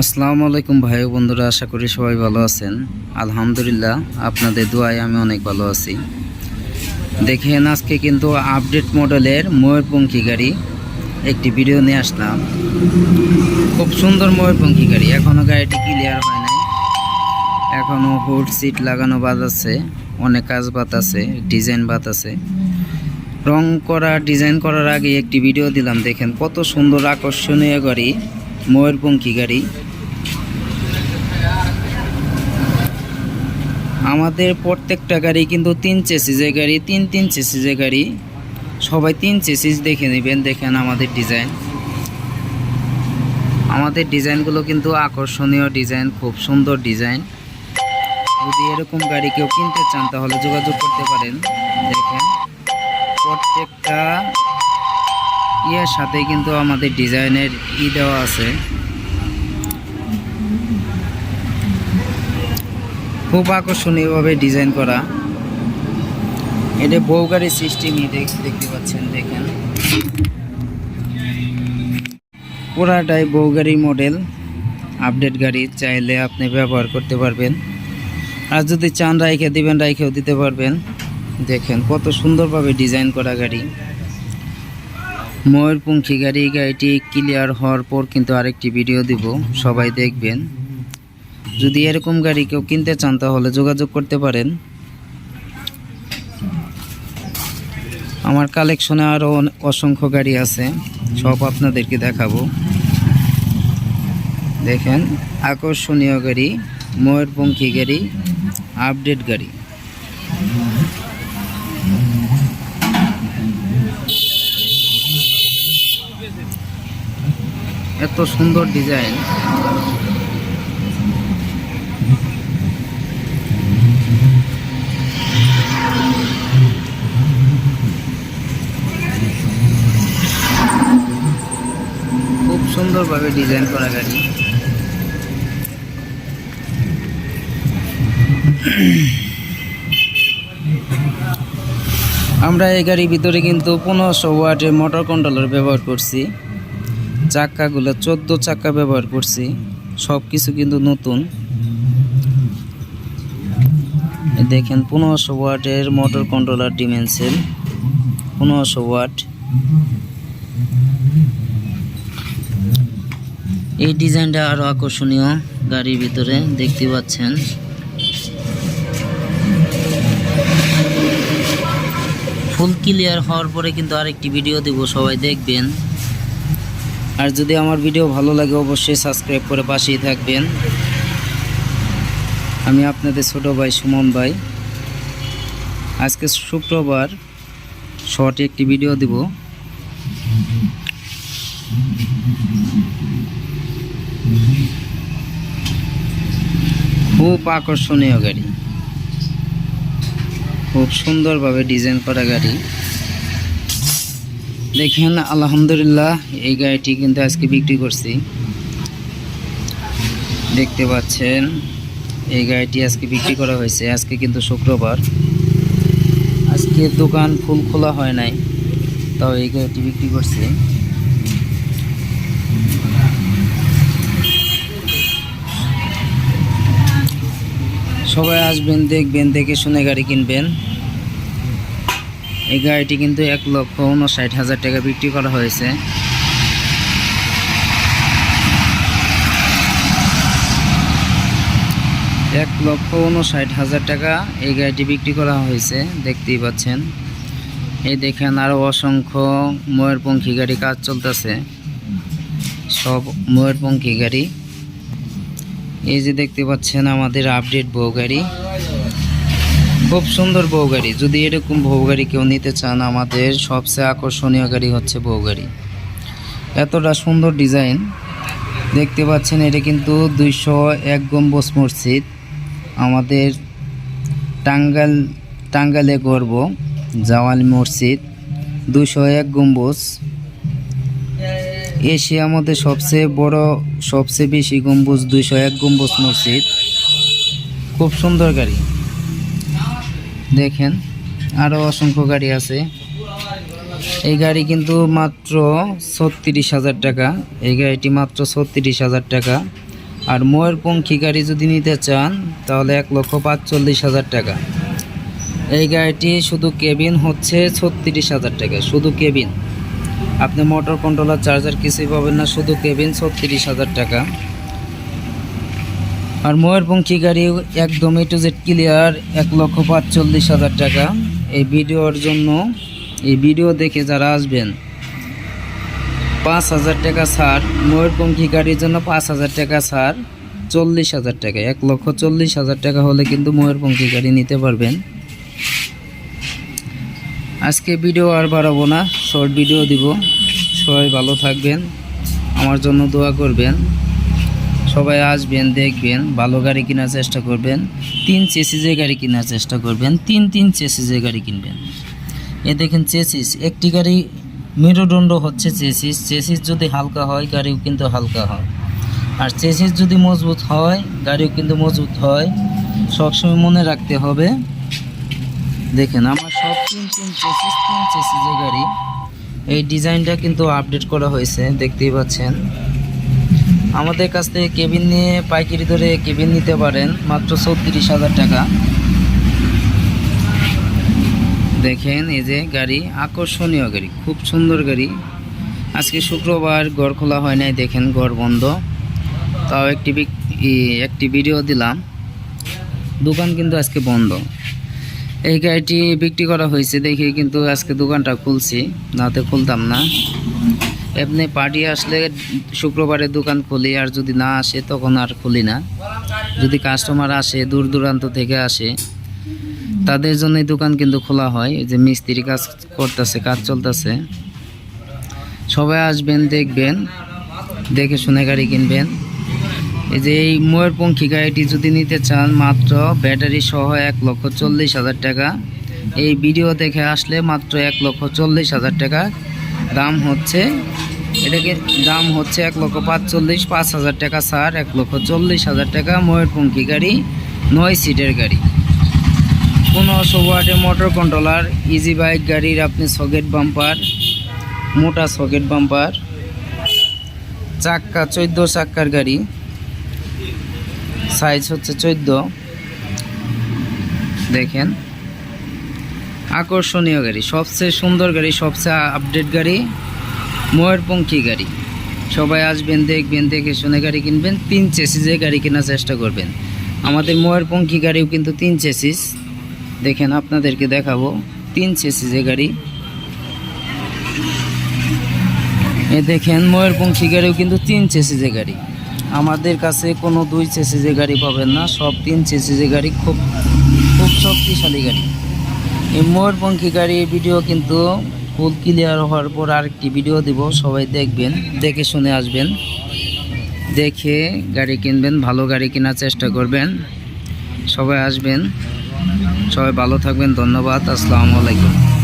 আসসালামু আলাইকুম ভাই বন্ধুরা, আশা করি সবাই ভালো আছেন। আলহামদুলিল্লাহ, আপনাদের দোয়ায় আমি অনেক ভালো আছি। দেখেন, আজকে কিন্তু আপডেট মডেলের ময়ূরপঙ্খী গাড়ি একটি ভিডিও নিয়ে আসলাম। খুব সুন্দর ময়ূরপঙ্খী গাড়ি এখনও গাড়িটি ক্লিয়ার হয় নাই। এখনও হুড সিট লাগানো বাদ আছে, অনেক কাজ বাদ আছে ডিজাইন বাদ আছে। রং করা ডিজাইন করার আগে একটি ভিডিও দিলাম। দেখেন, কত সুন্দর আকর্ষণীয় গাড়ি, ময়ূরপঙ্খী গাড়ি। আমাদের প্রত্যেকটা গাড়ি কিন্তু তিন চেসিজের গাড়ি, তিন তিন চেসিজের গাড়ি। সবাই তিন চেসিস দেখে নেবেন, দেখেন আমাদের ডিজাইন। আমাদের ডিজাইনগুলো কিন্তু আকর্ষণীয় ডিজাইন, খুব সুন্দর ডিজাইন। যদি এরকম গাড়ি কেউ কিনতে চান, তাহলে যোগাযোগ করতে পারেন। দেখেন, প্রত্যেকটা ইয়ের সাথে কিন্তু আমাদের ডিজাইনের ই দেওয়া আছে। খুব আকর্ষণীয়ভাবে ডিজাইন করা। এটা বউ গাড়ির সিস্টেমই দেখতে পাচ্ছেন, দেখেন। পুরাটাই বউ গাড়ির মডেল আপডেট গাড়ি, চাইলে আপনি ব্যবহার করতে পারবেন। আর যদি চান, রাইখে দিবেন, রাইখেও দিতে পারবেন। দেখেন, কত সুন্দরভাবে ডিজাইন করা গাড়ি। ময়ূরপঙ্খী গাড়ি গাড়িটি ক্লিয়ার হওয়ার পর কিন্তু আরেকটি ভিডিও দিব, সবাই দেখবেন। যদি এরকম গাড়ি কেউ কিনতে চান, তাহলে যোগাযোগ করতে পারেন। আমার কালেকশনে আরও অসংখ্য গাড়ি আছে, সব আপনাদেরকে দেখাবো। দেখেন, আকর্ষণীয় গাড়ি, ময়ূরপঙ্খী গাড়ি, আপডেট গাড়ি। এত সুন্দর ডিজাইন। সুন্দরভাবে ডিজাইন করা গাড়ি। আমরা এই গাড়ির ভিতরে কিন্তু পনেরোশো ওয়াটের মোটর কন্ট্রোলার ব্যবহার করছি। চাক্কাগুলো চোদ্দ চাক্কা ব্যবহার করছি। সব কিছু কিন্তু নতুন। দেখেন পনেরোশো ওয়াটের মোটর কন্ট্রোলার ডিমেনসেল পনেরোশো ওয়াট। এই ডিজাইনটা আরও আকর্ষণীয় গাড়ির ভিতরে, দেখতে পাচ্ছেন। ফুল ক্লিয়ার হওয়ার পরে কিন্তু আরেকটি ভিডিও দেব, সবাই দেখবেন। আর যদি আমার ভিডিও ভালো লাগে, অবশ্যই সাবস্ক্রাইব করে পাশেই থাকবেন। আমি আপনাদের ছোট ভাই সুমন ভাই। আজকে শুক্রবার শর্টে একটি ভিডিও দিব। খুব আকর্ষণীয় গাড়ি। খুব সুন্দরভাবে ডিজাইন করা গাড়ি। দেখেন, আলহামদুলিল্লাহ এই গাড়িটি কিন্তু আজকে বিক্রি করছি। দেখতে পাচ্ছেন, এই গাড়িটি আজকে বিক্রি করা হয়েছে, আজকে কিন্তু শুক্রবার। আজকে দোকান ফুল খোলা হয় নাই, তাও এই গাড়িটি বিক্রি করছি। সবাই আসবেন, দেখবেন, দেখে শুনে গাড়ি কিনবেন। এই গাড়িটি কিন্তু এক লক্ষ উনষাট হাজার টাকা বিক্রি করা হয়েছে। এক লক্ষ উনষাট হাজার টাকা এই গাড়িটি বিক্রি করা হয়েছে, দেখতেই পাচ্ছেন। এই দেখেন আরও অসংখ্য ময়ূরপঙ্খী গাড়ি কাজ চলতেছে। সব ময়ূরপঙ্খী গাড়ি। এই যে দেখতে পাচ্ছেন আমাদের আপডেট বউ গাড়ি। খুব সুন্দর বউ গাড়ি। যদি এরকম বউ গাড়ি কেউ নিতে চান, আমাদের সবচেয়ে আকর্ষণীয় গাড়ি হচ্ছে বউ গাড়ি। এতটা সুন্দর ডিজাইন দেখতে পাচ্ছেন, এটা কিন্তু দুইশো এক গম্বুজ মসজিদ। আমাদের টাঙ্গাল, টাঙ্গালে গর্ব, জাওয়াল মসজিদ। দুশো এক গম্বুজ। এশিয়ার মধ্যে সবচেয়ে বড়, সবচেয়ে বেশি গম্বুজ দুইশো এক গম্বুজ মসজিদ। খুব সুন্দর গাড়ি। দেখেন আরও অসংখ্য গাড়ি আছে। এই গাড়ি কিন্তু মাত্র ছত্রিশ হাজার টাকা। এই গাড়িটি মাত্র ছত্রিশ হাজার টাকা। আর ময়ূরপঙ্খী গাড়ি যদি নিতে চান, তাহলে এক লক্ষ পাঁচচল্লিশ হাজার টাকা। এই গাড়িটি শুধু কেবিন হচ্ছে ছত্রিশ হাজার টাকা, শুধু কেবিন আপনি মোটর কন্ট্রোলার, চার্জার কিছুই পাবেন না, শুধু কেবিন ছত্রিশ হাজার টাকা। আর ময়ূরপঙ্খী গাড়ি একদম এ টু জেড ক্লিয়ার এক লক্ষ পাঁচচল্লিশ হাজার টাকা। এই ভিডিওর জন্য, এই ভিডিও দেখে যারা আসবেন, পাঁচ হাজার টাকা ছাড়, ময়ূরপঙ্খী গাড়ির জন্য পাঁচ হাজার টাকা ছাড়, চল্লিশ হাজার টাকা। এক লক্ষ চল্লিশ হাজার টাকা হলে কিন্তু ময়ূরপঙ্খী গাড়ি নিতে পারবেন। আজকে ভিডিও আর বাড়াবো না। শর্ট ভিডিও দিব। সবাই ভালো থাকবেন, আমার জন্য দোয়া করবেন। সবাই আসবেন, দেখবেন, ভালো গাড়ি কেনার চেষ্টা করবেন। তিন চেসিজের গাড়ি কেনার চেষ্টা করবেন, তিন তিন চেসিজের গাড়ি কিনবেন। এ দেখেন চেসিস, একটি গাড়ি মেরুদণ্ড হচ্ছে চেসিস। চেসিস যদি হালকা হয়, গাড়িও কিন্তু হালকা হয়। আর চেসিস যদি মজবুত হয়, গাড়িও কিন্তু মজবুত হয়। সবসময় মনে রাখতে হবে, দেখেন আমার সব তিন তিন চেসিস, তিন চেসিজের গাড়ি। এই ডিজাইনটা কিন্তু আপডেট করা হয়েছে, দেখতেই পাচ্ছেন। আমাদের কাছ থেকে কেবিন নিয়ে পাইকারি ধরে কেবিন নিতে পারেন, মাত্র চৌত্রিশ হাজার টাকা। দেখেন, এই যে গাড়ি, আকর্ষণীয় গাড়ি, খুব সুন্দর গাড়ি। আজকে শুক্রবার ঘর খোলা হয় নাই, দেখেন ঘর বন্ধ। তাও একটি একটি ভিডিও দিলাম। দোকান কিন্তু আজকে বন্ধ। এই গাড়িটি বিক্রি করা হয়েছে দেখে কিন্তু আজকে দোকানটা খুলছি, নাতে খুলতাম না। এমনি পার্টি আসলে শুক্রবারে দোকান খুলি, আর যদি না আসে তখন আর খুলি না। যদি কাস্টমার আসে, দূর দূরান্ত থেকে আসে, তাদের জন্যই দোকান কিন্তু খোলা হয়। যে মিস্ত্রি কাজ করতেছে, কাজ চলতেছে। সবাই আসবেন, দেখবেন, দেখে শুনে গাড়ি কিনবেন। এই যে এই ময়ূরপঙ্খী গাড়িটি যদি নিতে চান, মাত্র ব্যাটারি সহ এক লক্ষ চল্লিশ হাজার টাকা। এই ভিডিও দেখে আসলে মাত্র এক লক্ষ চল্লিশ হাজার টাকা। দাম হচ্ছে, এটাকে দাম হচ্ছে এক লক্ষ পাঁচচল্লিশ, পাঁচ হাজার টাকা ছাড় এক লক্ষ চল্লিশ হাজার টাকা ময়ূরপঙ্খী গাড়ি, নয় সিটের গাড়ি। পনেরোশো ওয়াটের মোটর কন্ট্রোলার ইজি বাইক গাড়ির আপনি সকেট বাম্পার মোটা সকেট বাম্পার চাক্কা, চোদ্দ চাক্কার গাড়ি। সাইজ হচ্ছে চোদ্দ। দেখেন। আকর্ষণীয় গাড়ি, সবচেয়ে সুন্দর গাড়ি, সবচেয়ে আপডেট গাড়ি, ময়ূরপঙ্খী গাড়ি। সবাই আসবেন, দেখবেন, দেখে শুনে গাড়ি কিনবেন, তিন চেসিসে গাড়ি কেনার চেষ্টা করবেন। আমাদের ময়ূরপঙ্খী গাড়িও কিন্তু তিন চেসিস দেখেন, আপনাদেরকে দেখাবো, তিন চেসিসে গাড়ি। এ দেখেন, ময়ূরপঙ্খী গাড়িও কিন্তু তিন চেসিসে গাড়ি। আমাদের কাছে কোনো দুই চেসিসে গাড়ি পাবেন না, সব তিন চেসিসে গাড়ি খুব খুব শক্তিশালী গাড়ি। এই ময়ূরপঙ্খী গাড়ির ভিডিও কিন্তু ফুল ক্লিয়ার হওয়ার পর আরেকটি ভিডিও দিব, সবাই দেখবেন, দেখে শুনে আসবেন। দেখে গাড়ি কিনবেন, ভালো গাড়ি কেনার চেষ্টা করবেন। সবাই আসবেন, সবাই ভালো থাকবেন, ধন্যবাদ, আসসালামু আলাইকুম।